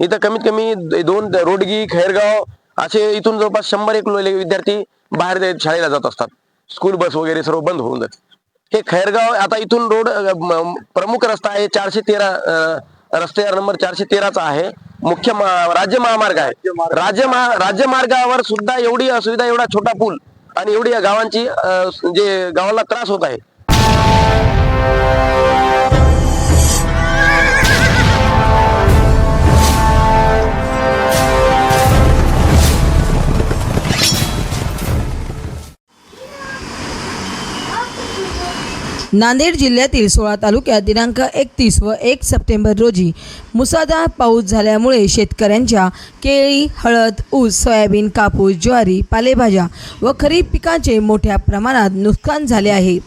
इथं कमीत कमी दोन रोडगी खैरगाव असे इथून जवळपास शंभर एक विद्यार्थी बाहेर शाळेला जात असतात. स्कूल बस वगैरे सर्व बंद होऊन जाते. हे खैरगाव आता इथून रोड प्रमुख रस्ता आहे चारशे तेरा रस्ते नंबर चारशे तेराचा आहे. मुख्य राज्य महामार्ग आहे. राज्य महा राज्यमार्गावर सुद्धा एवढी असुविधा एवढा छोटा पूल आणि एवढी या गावांची जे गावाला त्रास होत आहे. नांदेड जिल्ह्यातील सोळा तालुक्यात दिनांक एकतीस व एक सप्टेंबर रोजी मुसळधार पाऊस झाल्यामुळे शेतकऱ्यांच्या केळी हळद ऊस सोयाबीन कापूस ज्वारी पालेभाज्या व खरीप पिकांचे मोठ्या प्रमाणात नुकसान झाले आहे.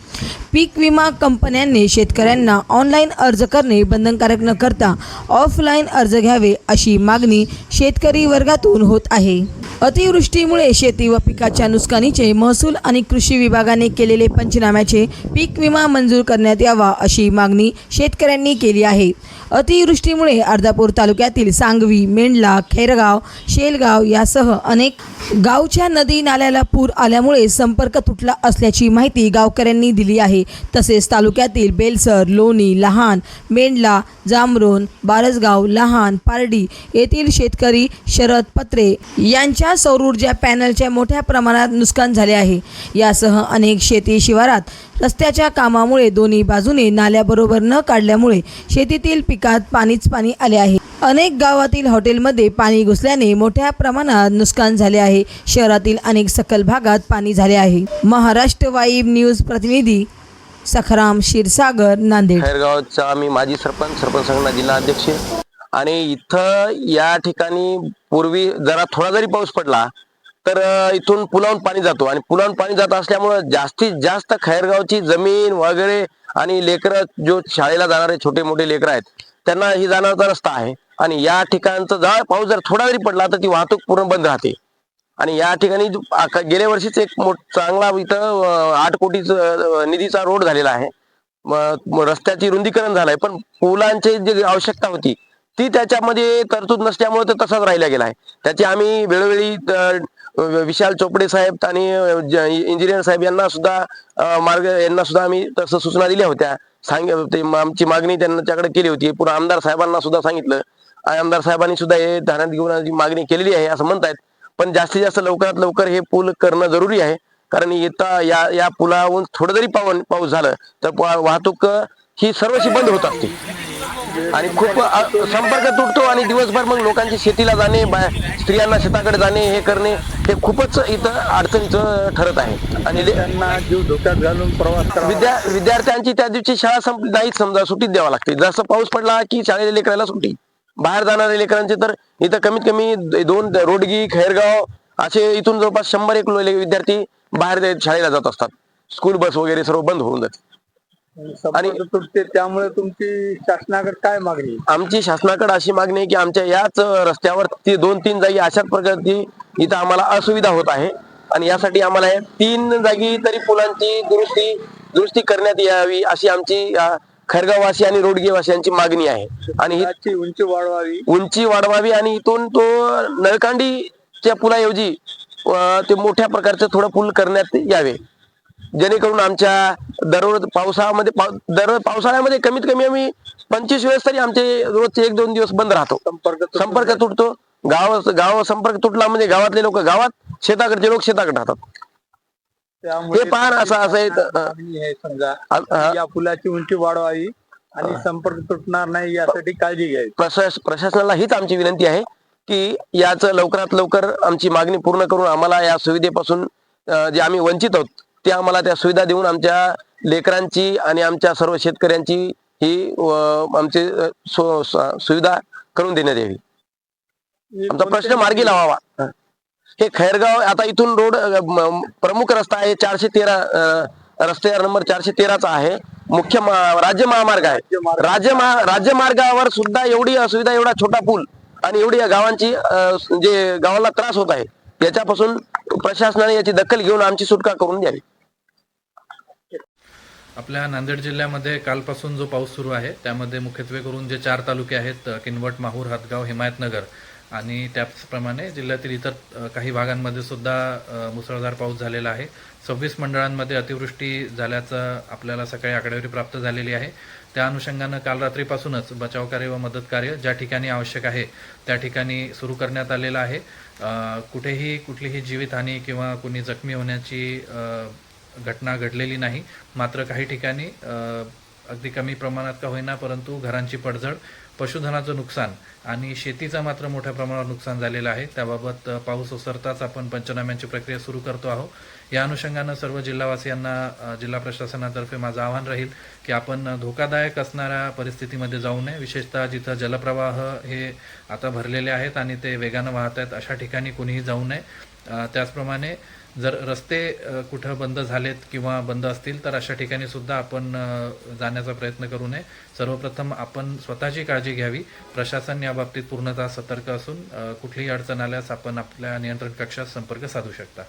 पीक विमा कंपन्यांनी शेतकऱ्यांना ऑनलाईन अर्ज करणे बंधनकारक न करता ऑफलाईन अर्ज घ्यावे अशी मागणी शेतकरी वर्गातून होत आहे. अतिवृष्टीमुळे शेती व पिकाच्या नुकसानीचे महसूल आणि कृषी विभागाने केलेले पंचनाम्याचे पीक विमा मंजूर करण्यात यावा अशी मागणी शेतकऱ्यांनी केली आहे. अतिवृष्टीमुळे अर्धापूर तालुक्यातील सांगवी मेंढला खैरगाव शेलगाव यासह अनेक गावच्या नदी नाल्याला पूर आल्यामुळे संपर्क तुटला असल्याची माहिती गावकऱ्यांनी दिली आहे. तसेच तालुक्यातील बेलसर लोणी लहान मेंढला जामरोन बारसगाव लहान पारडी येथील शेतकरी शरद पत्रे यांच्या सौर ऊर्जा पॅनलच्या मोठ्या प्रमाणात नुकसान झाले आहे. यासह अनेक शेती शिवारात रस्त्याच्या कामामुळे दोन्ही बाजूने नाल्याबरोबर न काढल्यामुळे शेतीतील पिकात पाणीच पाणी आले आहे. अनेक गावातील हॉटेलमध्ये पाणी घुसल्याने मोठ्या प्रमाणात नुकसान झाले आहे. शहरातील अनेक सकल भागात पाणी झाले आहे. महाराष्ट्र वाईब न्यूज प्रतिनिधी सखराम क्षीरसागर नांदेड. खैरगावचा मी माजी सरपंच सरपंच संघटना जिल्हा अध्यक्ष. आणि इथं या ठिकाणी पूर्वी जरा थोडा जरी पाऊस पडला तर इथून पुलावून पाणी जातो. आणि पुलावून पाणी जात असल्यामुळं जास्तीत जास्त खैरगावची जमीन वगैरे आणि लेकरं जो शाळेला जाणारे छोटे मोठे लेकरं आहेत त्यांना ही जाण्याचा रस्ता आहे. आणि या ठिकाणचं जाळ पाऊस जर थोडा जरी पडला तर ती वाहतूक पूर्ण बंद राहते. आणि या ठिकाणी गेल्या वर्षीच एक मोठ चांगला इथं आठ कोटीच निधीचा रोड झालेला आहे. रस्त्याची रुंदीकरण झालंय पण पुलांची जी आवश्यकता होती ती त्याच्यामध्ये तरतूद नसल्यामुळे तर तसाच राहिला गेला आहे. त्याची आम्ही वेळोवेळी विशाल चोपडे साहेब आणि इंजिनियर साहेब यांना सुद्धा मार्ग यांना सुद्धा आम्ही तसं सूचना दिल्या होत्या. सांग ते आमची मागणी त्यांच्याकडे केली होती. पुन्हा आमदार साहेबांना सुद्धा सांगितलं आमदार साहेबांनी सुद्धा हे ध्यानात घेऊन मागणी केलेली आहे असं म्हणतायत. पण जास्तीत जास्त लवकरात लवकर हे पूल करणं जरुरी आहे. कारण येता या या पुलावरून थोडं जरी पावन पाऊस झालं तर वाहतूक ही सर्वशी बंद होत असते. आणि खूप संपर्क तुटतो आणि दिवसभर मग लोकांची शेतीला जाणे स्त्रियांना शेताकडे जाणे हे करणे हे खूपच इथं अडचणीचं ठरत आहे. आणि ले- त्यांना जीव धोक्यात घालून प्रवास विद्या विद्यार्थ्यांची त्या दिवशी शाळा संपली नाहीच समजा सुट्टीच द्यावा लागते. जसं पाऊस पडला की शाळेला लेकराला सुट्टी. बाहेर जाणाऱ्या लेकरांचे तर इथं कमीत कमी दोन रोडगी खैरगाव असे इथून जवळपास शंभर एक विद्यार्थी बाहेर शाळेला जात असतात. स्कूल बस वगैरे सर्व बंद होऊन जाते. तुटते त्यामुळे तुमची शासनाकडे काय मागणी? आमची शासनाकडे अशी मागणी आहे की आमच्या याच रस्त्यावर ती दोन तीन जागी अशाच प्रकारची इथं आम्हाला असुविधा होत आहे. आणि यासाठी आम्हाला या तीन जागी तरी पुलांची दुरुस्ती दुरुस्ती करण्यात यावी अशी आमची खैरगाववासी आणि रोडगेवासियांची मागणी आहे. आणि ही उंची वाढवावी. उंची वाढवावी आणि इथून तो नळकांडीच्या पुलाऐवजी अ, ते मोठ्या प्रकारचं थोडं पूल करण्यात यावे. जेणेकरून आमच्या दररोज पावसाळ्यामध्ये पाव- दररोज पावसाळ्यामध्ये कमीत कमी आम्ही पंचवीस वेळेस तरी आमचे रोजचे एक दोन दिवस बंद राहतो. संपर्क तुटून संपर्क तुटतो. गाव गाव संपर्क तुटला म्हणजे गावातले लोक गावात शेताकडचे लोक शेताकडे राहतात. हे पान असं असं समजा या पुलाची उंची वाढवावी आणि संपर्क तुटणार नाही यासाठी काळजी घ्यावी. प्रशास प्रशासनाला हीच आमची विनंती आहे की याचं लवकरात लवकर आमची मागणी पूर्ण करून आम्हाला या सुविधेपासून जे आम्ही वंचित आहोत ते आम्हाला त्या सुविधा देऊन आमच्या लेकरांची आणि आमच्या सर्व शेतकऱ्यांची ही आमची सुविधा करून देण्यात यावी. आमचा प्रश्न मार्गी लावावा. हे खैरगाव आता इथून रोड प्रमुख रस्ता आहे चारशे तेरा रस्ते नंबर चारशे तेराचा आहे. मुख्य राज्य महामार्ग आहे. राज्य महा- राज्यमार्गावर सुद्धा एवढी असुविधा एवढा छोटा पूल आणि एवढी गावांची जे गावाला त्रास होत आहे याच्यापासून प्रशासनाने याची दखल घेऊन आमची सुटका करून द्यावी आपल्या नांदेड जिल्ह्यामध्ये कालपासून जो पाऊस सुरू आहे त्यामध्ये मुख्यत्वे करून जे चार तालुके आहेत किनवट माहूर हदगाव हिमायतनगर आणि त्याचप्रमाणे जिल्ह्यातील इतर काही भागांमध्ये सुद्धा मुसळधार पाऊस झालेला आहे. सव्वीस मंडळांमध्ये अतिवृष्टी झाल्याचं आपल्याला सकाळी आकडेवारी प्राप्त झालेली आहे. त्या अनुषंगानं काल रात्रीपासूनच बचावकार्य व मदत कार्य ज्या ठिकाणी आवश्यक आहे त्या ठिकाणी सुरू करण्यात आलेलं आहे. कुठेही कुठलीही जीवितहानी किंवा कुणी जखमी होण्याची घटना घडलेली नाही. मात्र काही ठिकाणी अगदी कमी प्रमाणात का होईना परंतु घरांची पडझड पशुधनाचं नुकसान आणि शेतीचं मात्र मोठ्या प्रमाणावर नुकसान झालेलं आहे. त्याबाबत पाऊस ओसरताच आपण पंचनाम्यांची प्रक्रिया सुरू करतो आहोत. या अनुषंगानं सर्व जिल्हावासियांना जिल्हा प्रशासनातर्फे माझं आवाहन राहील की आपण धोकादायक असणाऱ्या परिस्थितीमध्ये जाऊ नये. विशेषतः जिथं जलप्रवाह हे आता भरलेले आहेत आणि ते वेगानं वाहत आहेत अशा ठिकाणी कुणीही जाऊ नये. त्याचप्रमाणे जर रस्ते कुठं बंद झालेत किंवा बंद असतील तर अशा ठिकाणी सुद्धा आपण जाण्याचा प्रयत्न करू नये. सर्वप्रथम आपण स्वतःची काळजी घ्यावी. प्रशासन याबाबतीत पूर्णतः सतर्क असून कुठलीही अडचण आल्यास आपण आपल्या नियंत्रण कक्षात संपर्क साधू शकता.